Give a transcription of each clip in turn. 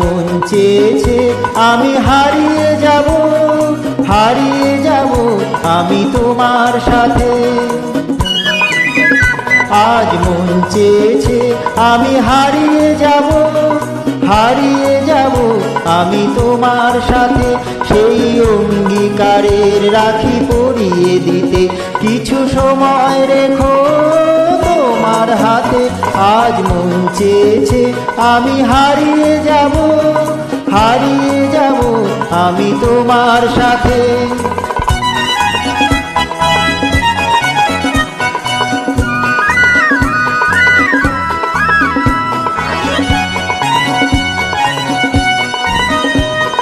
মন চেয়েছে, আমি হারিয়ে যাব হারিয়ে যাব আমি তোমার সাথে। আজ মন চেয়েছে, আমি হারিয়ে যাব হারিয়ে যাব আমি তোমার সাথে। সেই অঙ্গীকারের রাখি পরিয়ে দিতে কিছু সময় রেখো। আজ মন চেয়েছে, আমি হারিয়ে যাব হারিয়ে যাব আমি তোমার সাথে।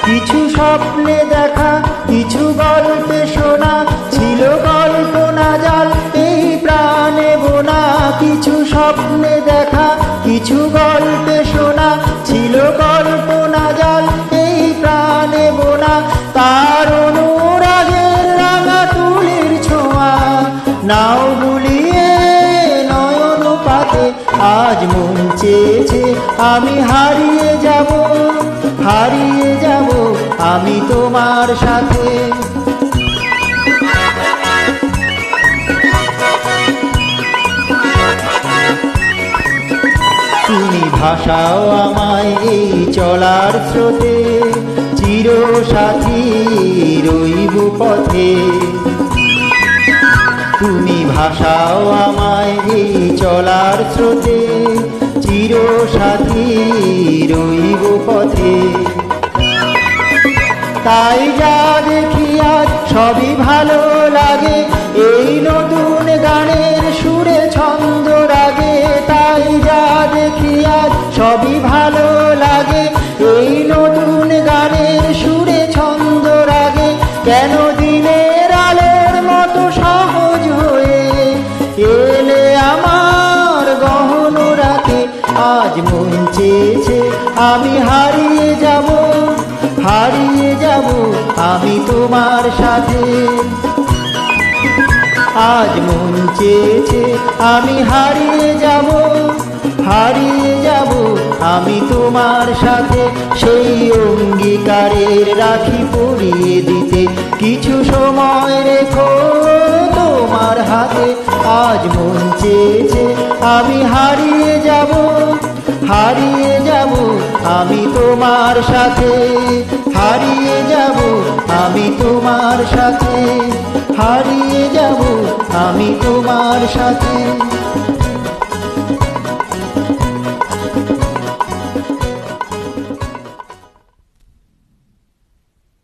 কিছু স্বপ্নে দেখা, কিছু গল্পে শোনা স্বপ্নে দেখা, কিছু গল্পে শোনা, ছিল কল্পনা জাল, এই প্রাণে বোনা। তার অনুরাগের রাঙা তুলির ছোঁয়া। নাও গুলিয়ে নয়ন পাতে, আজ মন চেয়েছে, আমি হারিয়ে যাব হারিয়ে যাব আমি তোমার সাথে। ভাষাও আমায় এই চলার স্রোতে চির সাথী রইব পথে। তুমি ভাষাও আমায় এই চলার স্রোতে চির সাথী রইব পথে। তাই যা দেখি সবই ভালো লাগে, এই নতুন আজ মন চেয়েছে, আমি হারিয়ে যাব হারিয়ে যাব আমি তোমার সাথে। আজ মন চেয়েছে, আমি হারিয়ে যাব হারিয়ে যাব আমি তোমার সাথে। সেই অঙ্গীকারের রাখি পরিয়ে দিতে কিছু সময় রেখো হাতে আজ মন চেয়েছে, আমি হারিয়ে যাব হারিয়ে যাব আমি তোমার সাথে, হারিয়ে যাব আমি তোমার সাথে, হারিয়ে যাব আমি তোমার সাথে।